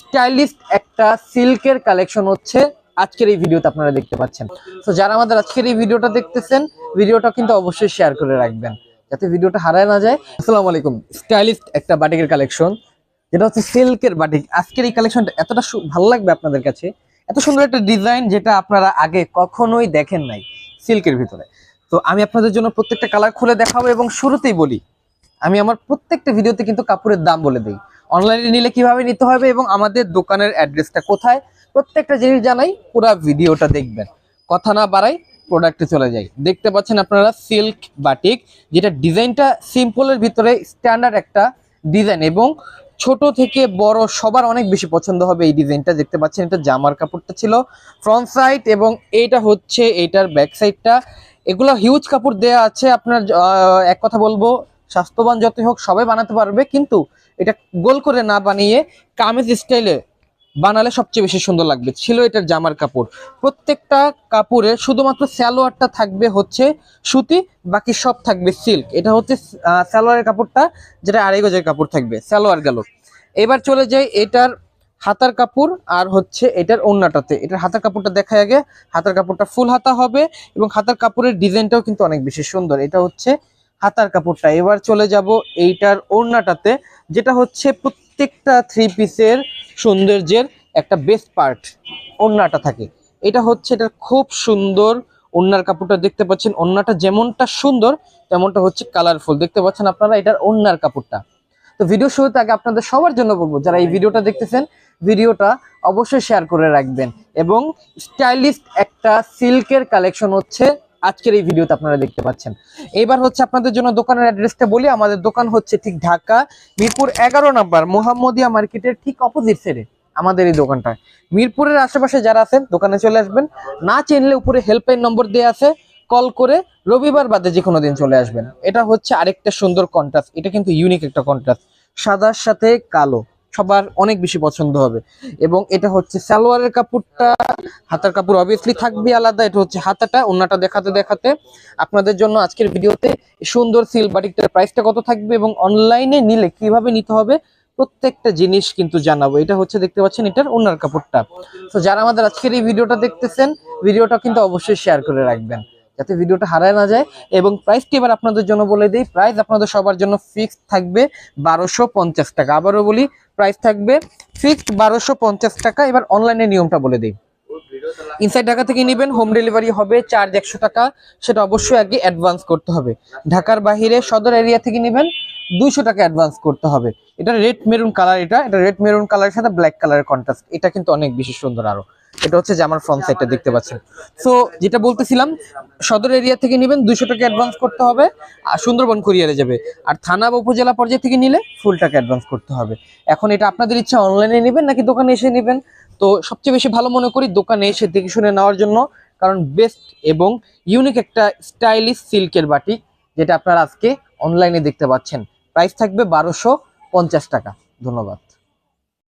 Stylish একটা সিল্কের collection হচ্ছে আজকের এই ভিডিওতে আপনারা দেখতে পাচ্ছেন। তো যারা আমাদের আজকের এই ভিডিওটা দেখতেছেন, ভিডিওটা কিন্তু অবশ্যই শেয়ার করে রাখবেন, যাতে ভিডিওটা হারায় না যায়। আসসালামু আলাইকুম। স্টাইলিশ একটা বাটিকের কালেকশন, যেটা হচ্ছে সিল্কের বাটিক। আজকের এই কালেকশনটা এতটা ভালো লাগবে আপনাদের কাছে? এত সুন্দর একটা ডিজাইন যেটা আপনারা আগে কখনোই দেখেন নাই সিল্কের ভিতরে। তো আমি আপনাদের জন্য প্রত্যেকটা কালার খুলে দেখাবো এবং শুরুতেই বলি, আমি আমার প্রত্যেকটা ভিডিওতে কিন্তু কাপড়ের দাম বলে দিই। অনলাইনে নিলে কীভাবে নিতে হবে এবং আমাদের দোকানের অ্যাড্রেসটা কোথায়? প্রত্যেকটা জিনিস জানাই, পুরো ভিডিওটা দেখবেন। কথা না বাড়াই প্রোডাক্টে চলে যাই। দেখতে পাচ্ছেন আপনারা সিল্ক বাটিক যেটা ডিজাইনটা সিম্পলের ভিতরে স্ট্যান্ডার্ড একটা ডিজাইন এবং ছোট থেকে বড় সবার অনেক বেশি পছন্দ হবে এই ডিজাইনটা দেখতে পাচ্ছেন এটা জামার কাপড়টা ছিল। ফ্রন্ট সাইড এবং এইটা হচ্ছে এইটার ব্যাক সাইডটা এগুলো হিউজ কাপড় দেয়া আছে। আপনার এক কথা বলব স্বাস্থ্যবান যতই হোক সবাই বানাতে পারবে কিন্তু এটা গোল করে না বানিয়ে কামিজ স্টাইলে বানালে সবচেয়ে বেশি সুন্দর লাগবে। ছিল এটার জামার কাপড়। প্রত্যেকটা কাপড়ে শুধুমাত্র স্যালোয়ারটা থাকবে হচ্ছে সুতি বাকি সব থাকবে সিল্ক। এটা হচ্ছে আহ, সালোয়ারের কাপড়টা যেটা আড়াই গজের কাপড় থাকবে সালোয়ার গেল। এবার চলে যাই এটার হাতার কাপড় আর হচ্ছে এটার ওন্নাটাতে। এটার হাতার কাপড়টা দেখা আগে। হাতার কাপড়টা ফুল হাতা হবে এবং হাতার কাপড়ের ডিজাইনটাও কিন্তু অনেক বেশি সুন্দর। এটা হচ্ছে হাতার কাপড়টা। এবার চলে যাব এইটার ওড়নাটাতে, যেটা হচ্ছে প্রত্যেকটা থ্রি পিসের সৌন্দর্যের একটা বেস্ট পার্ট ওড়নাটা থাকে। এটা হচ্ছে এটার খুব সুন্দর ওড়নার কাপড়টা দেখতে পাচ্ছেন। ওড়নাটা যেমনটা সুন্দর, তেমনটা হচ্ছে কালারফুল দেখতে পাচ্ছেন আপনারা এটার ওড়নার কাপড়টা। তো ভিডিও শুরুতে আগে আপনাদের সবার জন্য বলব, যারা এই ভিডিওটা দেখতেছেন ভিডিওটা অবশ্যই শেয়ার করে রাখবেন। এবং স্টাইলিশ একটা সিল্কের কালেকশন হচ্ছে আজকের এই ভিডিওতে আপনারা দেখতে পাচ্ছেন। এবার হচ্ছে আপনাদের জন্য দোকানের অ্যাড্রেসটা বলি। আমাদের দোকান হচ্ছে ঠিক ঢাকা, মিরপুর এগারো নাম্বার, মোহাম্মদিয়া মার্কেটের ঠিক অপোজিট সাইডে আমাদের এই দোকানটা মিরপুরের আশেপাশে যারা আছেন, দোকানে চলে আসবেন। না চিনলে উপরে হেল্পলাইন নম্বর দেওয়া আছে। কল করে রবিবার বাদে যে কোনো দিন চলে আসবেন। এটা হচ্ছে আরেকটা সুন্দর কন্ট্রাস্ট এটা কিন্তু ইউনিক একটা কন্ট্রাস্ট সাদার সাথে কালো। সবার অনেক বেশি পছন্দ হবে। এবং এটা হচ্ছে সালোয়ারের কাপড়টা, হাতার কাপড় অবভিয়াসলি থাকবে আলাদা, এটা হচ্ছে হাতাটা অন্যটা দেখাতে দেখাতে। আপনাদের জন্য আজকের ভিডিওতে সুন্দর সিল বাটিকটার প্রাইসটা কত থাকবে এবং অনলাইনে নিলে কীভাবে নিতে হবে, প্রত্যেকটা জিনিস কিন্তু জানাব। এটা হচ্ছে দেখতে পাচ্ছেন এটার ওনার কাপড়টা। তো যারা আমাদের আজকের এই ভিডিওটা দেখতেছেন, ভিডিওটা কিন্তু অবশ্যই শেয়ার করে রাখবেন। যাতে ভিডিওটা হারায় না যায়। এবং প্রাইসটি এবার আপনাদের জন্য বলে দিই প্রাইস আপনাদের সবার জন্য ফিক্সড থাকবে বারোশো টাকা। আবারও বলি প্রাইস থাকবে ফিক্সড বারোশো টাকা। এবার অনলাইনে নিয়মটা বলে দিই। ইনসাইড ঢাকা থেকে নেবেন হোম ডেলিভারি হবে চার্জ একশো টাকা। সেটা অবশ্যই আগে অ্যাডভান্স করতে হবে। ঢাকার বাহিরে সদর এরিয়া থেকে নেবেন, দুইশো টাকা অ্যাডভান্স করতে হবে। এটা রেড মেরুন কালার এটা। এটা রেড মেরুন কালারের সাথে ব্ল্যাক কালারের কন্ট্রাস্ট এটা কিন্তু অনেক বেশি সুন্দর আরও। এটা হচ্ছে জামার ফ্রন্ট সাইডটা দেখতে পাচ্ছেন। সো যেটা বলতেছিলাম, সদর এরিয়া থেকে নেবেন, দুইশো টাকা অ্যাডভান্স করতে হবে, আর সুন্দরবন কুরিয়ারে যাবে। আর থানা বা উপজেলা পর্যায়ে থেকে নিলে ফুল টাকা অ্যাডভান্স করতে হবে। এখন এটা আপনাদের ইচ্ছা অনলাইনে নেবেন নাকি দোকানে এসে নেবেন? তো সবচেয়ে বেশি ভালো মনে করি দোকানে এসে দেখে শুনে নেওয়ার জন্য, কারণ বেস্ট এবং ইউনিক একটা স্টাইলিশ সিল্কের বাটি, যেটা আপনারা আজকে অনলাইনে দেখতে পাচ্ছেন। প্রাইস থাকবে বারোশো টাকা। ধন্যবাদ।